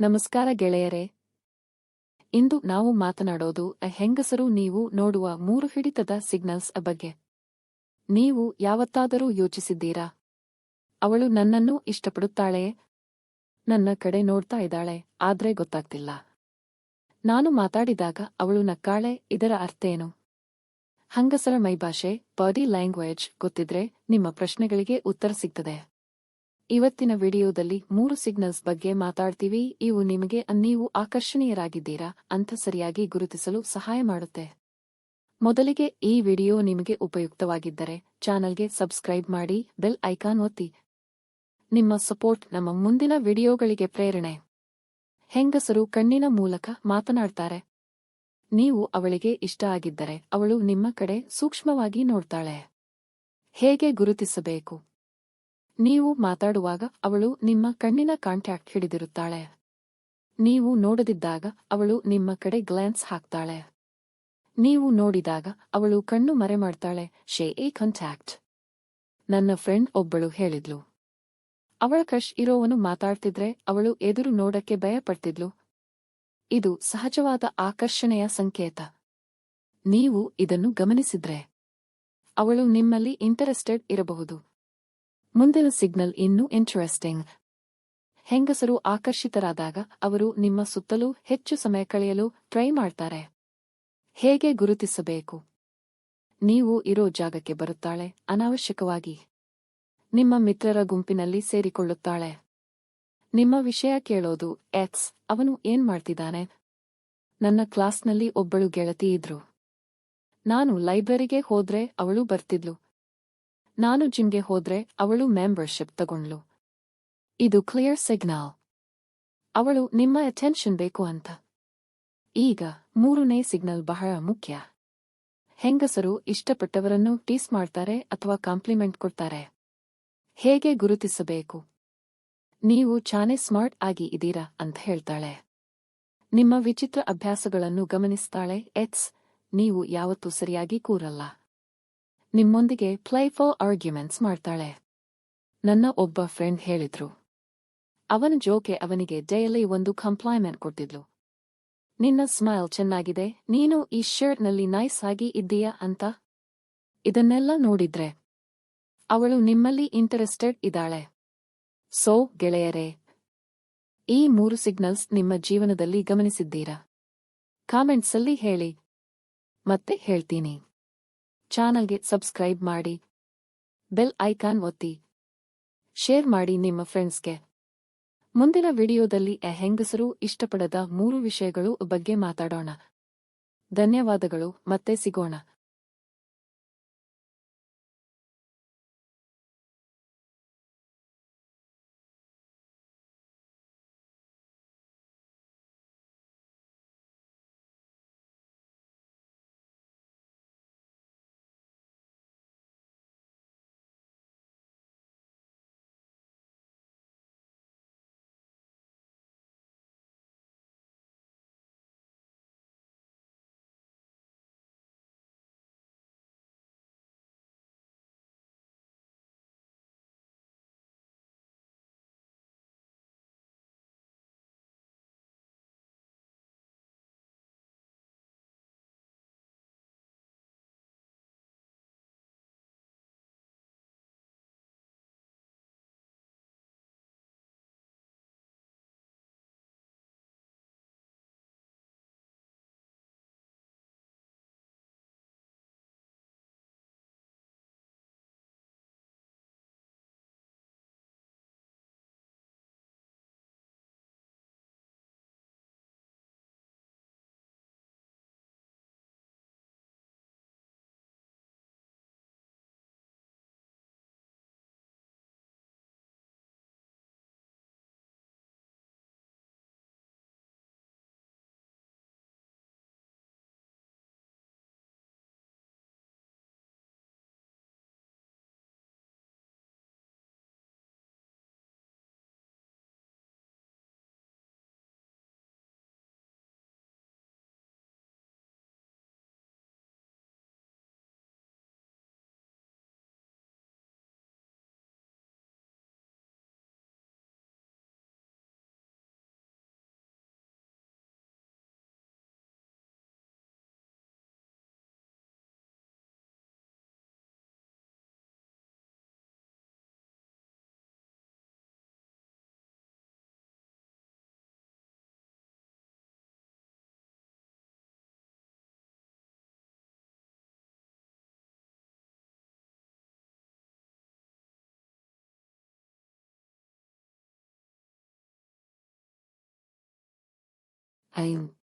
ನಮಸ್ಕಾರ ಗೆಳೆಯರೇ. ಇಂದು ನಾವು ಮಾತನಾಡೋದು ಹೆಂಗಸರು ನೀವು ನೋಡುವ ಮೂರು ಹಿಡಿತದ ಸಿಗ್ನಲ್ಸ್ ಬಗ್ಗೆ. ನೀವು ಯಾವತ್ತಾದರೂ ಯೋಚಿಸಿದ್ದೀರಾ? ಅವಳು ನನ್ನನ್ನು ಇಷ್ಟಪಡುತ್ತಾಳೆ? ನನ್ನ ಕಡೆ ನೋಡ್ತಾ ಇದ್ದಾಳೆ, ಆದ್ರೆ ಗೊತ್ತಾಗ್ತಿಲ್ಲ. ನಾನು ಮಾತಾಡಿದಾಗ ಅವಳು ನಕ್ಕಾಳೆ, ಇದರ ಅರ್ಥೇನು? ಹಂಗಸರ ಮೈಭಾಷೆ ಬಾಡಿ ಲ್ಯಾಂಗ್ವೇಜ್ ಗೊತ್ತಿದ್ರೆ ನಿಮ್ಮ ಪ್ರಶ್ನೆಗಳಿಗೆ ಉತ್ತರ ಸಿಗ್ತದೆ. ಇವತ್ತಿನ ವಿಡಿಯೋದಲ್ಲಿ ಮೂರು ಸಿಗ್ನಲ್ಸ್ ಬಗ್ಗೆ ಮಾತಾಡ್ತೀವಿ. ಇವು ನಿಮಗೆ ನೀವು ಆಕರ್ಷಣೀಯರಾಗಿದ್ದೀರಾ ಅಂತ ಸರಿಯಾಗಿ ಗುರುತಿಸಲು ಸಹಾಯ ಮಾಡುತ್ತೆ. ಮೊದಲಿಗೆ ಈ ವಿಡಿಯೋ ನಿಮಗೆ ಉಪಯುಕ್ತವಾಗಿದ್ದರೆ ಚಾನಲ್ಗೆ ಸಬ್ಸ್ಕ್ರೈಬ್ ಮಾಡಿ, ಬೆಲ್ ಐಕಾನ್ ಒತ್ತಿ. ನಿಮ್ಮ ಸಪೋರ್ಟ್ ನಮ್ಮ ಮುಂದಿನ ವಿಡಿಯೋಗಳಿಗೆ ಪ್ರೇರಣೆ. ಹೆಂಗಸರು ಕಣ್ಣಿನ ಮೂಲಕ ಮಾತನಾಡ್ತಾರೆ. ನೀವು ಅವಳಿಗೆ ಇಷ್ಟ ಆಗಿದ್ದರೆ ಅವಳು ನಿಮ್ಮ ಕಡೆ ಸೂಕ್ಷ್ಮವಾಗಿ ನೋಡ್ತಾಳೆ. ಹೇಗೆ ಗುರುತಿಸಬೇಕು? ನೀವು ಮಾತಾಡುವಾಗ ಅವಳು ನಿಮ್ಮ ಕಣ್ಣಿನ ಕಾಂಟ್ಯಾಕ್ಟ್ ಹಿಡಿದಿರುತ್ತಾಳೆ. ನೀವು ನೋಡದಿದ್ದಾಗ ಅವಳು ನಿಮ್ಮ ಕಡೆ ಗ್ಲಾನ್ಸ್ ಹಾಕ್ತಾಳೆ. ನೀವು ನೋಡಿದಾಗ ಅವಳು ಕಣ್ಣು ಮರೆ ಮಾಡ್ತಾಳೆ, ಶೇ ಎ ಕಾಂಟ್ಯಾಕ್ಟ್ ನನ್ನ ಫ್ರೆಂಡ್ ಒಬ್ಬಳು ಹೇಳಿದ್ಲು. ಅವಳ ಕಶ್ ಇರೋವನು ಮಾತಾಡ್ತಿದ್ರೆ ಅವಳು ಎದುರು ನೋಡಕ್ಕೆ ಭಯಪಡ್ತಿದ್ಲು. ಇದು ಸಹಜವಾದ ಆಕರ್ಷಣೆಯ ಸಂಕೇತ. ನೀವು ಇದನ್ನು ಗಮನಿಸಿದ್ರೆ ಅವಳು ನಿಮ್ಮಲ್ಲಿ ಇಂಟರೆಸ್ಟೆಡ್ ಇರಬಹುದು. ಮುಂದಿನ ಸಿಗ್ನಲ್ ಇನ್ನೂ ಇಂಟರೆಸ್ಟಿಂಗ್ ಹೆಂಗಸರು ಆಕರ್ಷಿತರಾದಾಗ ಅವರು ನಿಮ್ಮ ಸುತ್ತಲೂ ಹೆಚ್ಚು ಸಮಯ ಕಳೆಯಲು ಟ್ರೈ ಮಾಡ್ತಾರೆ. ಹೇಗೆ ಗುರುತಿಸಬೇಕು? ನೀವು ಇರೋ ಜಾಗಕ್ಕೆ ಬರುತ್ತಾಳೆ, ಅನಾವಶ್ಯಕವಾಗಿ. ನಿಮ್ಮ ಮಿತ್ರರ ಗುಂಪಿನಲ್ಲಿ ಸೇರಿಕೊಳ್ಳುತ್ತಾಳೆ. ನಿಮ್ಮ ವಿಷಯ ಕೇಳೋದು ಎಕ್ಸ್ ಅವನು ಏನ್ ಮಾಡ್ತಿದ್ದಾನೆ? ನನ್ನ ಕ್ಲಾಸ್ನಲ್ಲಿ ಒಬ್ಬಳು ಗೆಳತಿ ಇದ್ರು. ನಾನು ಲೈಬ್ರರಿಗೆ ಹೋದ್ರೆ ಅವಳು ಬರ್ತಿದ್ಲು. ನಾನು ಜಿಮ್ಗೆ ಹೋದ್ರೆ ಅವಳು ಮೆಂಬರ್ಶಿಪ್ ತಗೊಂಡ್ಲು ಇದು ಕ್ಲಿಯರ್ ಸಿಗ್ನಲ್. ಅವಳು ನಿಮ್ಮ ಅಟೆನ್ಷನ್ ಬೇಕು ಅಂತ. ಈಗ ಮೂರನೇ ಸಿಗ್ನಲ್ ಬಹಳ ಮುಖ್ಯ. ಹೆಂಗಸರು ಇಷ್ಟಪಟ್ಟವರನ್ನು ಟೀಸ್ ಮಾಡ್ತಾರೆ ಅಥವಾ ಕಾಂಪ್ಲಿಮೆಂಟ್ ಕೊಡ್ತಾರೆ. ಹೇಗೆ ಗುರುತಿಸಬೇಕು? ನೀವು ಚಾನೆ ಸ್ಮಾರ್ಟ್ ಆಗಿ ಇದ್ದೀರಾ ಅಂತ ಹೇಳ್ತಾಳೆ. ನಿಮ್ಮ ವಿಚಿತ್ರ ಅಭ್ಯಾಸಗಳನ್ನು ಗಮನಿಸ್ತಾಳೆ ಎಟ್ಸ್ ನೀವು ಯಾವತ್ತೂ ಸರಿಯಾಗಿ ಕೂರಲ್ಲ. ನಿಮ್ಮೊಂದಿಗೆ ಪ್ಲೇಫುಲ್ ಆರ್ಗ್ಯುಮೆಂಟ್ಸ್ ಮಾಡ್ತಾಳೆ. ನನ್ನ ಒಬ್ಬ ಫ್ರೆಂಡ್ ಹೇಳಿದ್ರು. ಅವನ ಜೋಕೆ ಅವನಿಗೆ ಡೈಲಿ ಒಂದು ಕಂಪ್ಲೈಮೆಂಟ್ ಕೊಡ್ತಿದ್ಲು. ನಿನ್ನ ಸ್ಮೈಲ್ ಚೆನ್ನಾಗಿದೆ, ನೀನು ಈ ಶರ್ಟ್ನಲ್ಲಿ ನೈಸ್ ಆಗಿ ಇದ್ದೀಯಾ ಅಂತ? ಇದನ್ನೆಲ್ಲ ನೋಡಿದ್ರೆ ಅವಳು ನಿಮ್ಮಲ್ಲಿ ಇಂಟರೆಸ್ಟೆಡ್ ಇದ್ದಾಳೆ. ಸೋ ಗೆಳೆಯರೇ, ಈ ಮೂರು ಸಿಗ್ನಲ್ಸ್ ನಿಮ್ಮ ಜೀವನದಲ್ಲಿ ಗಮನಿಸಿದ್ದೀರಾ? ಕಾಮೆಂಟ್ಸಲ್ಲಿ ಹೇಳಿ. ಮತ್ತೆ ಹೇಳ್ತೀನಿ. ಚಾನಲ್ಗೆ ಸಬ್ಸ್ಕ್ರೈಬ್ ಮಾಡಿ. ಬೆಲ್ ಐಕಾನ್ ಒತ್ತಿ. ಶೇರ್ ಮಾಡಿ ನಿಮ್ಮ ಫ್ರೆಂಡ್ಸ್ಗೆ. ಮುಂದಿನ ವಿಡಿಯೋದಲ್ಲಿ ಎ ಹೆಂಗಸರು ಇಷ್ಟಪಡದ ಮೂರು ವಿಷಯಗಳು ಬಗ್ಗೆ ಮಾತಾಡೋಣ. ಧನ್ಯವಾದಗಳು, ಮತ್ತೆ ಸಿಗೋಣ. I'm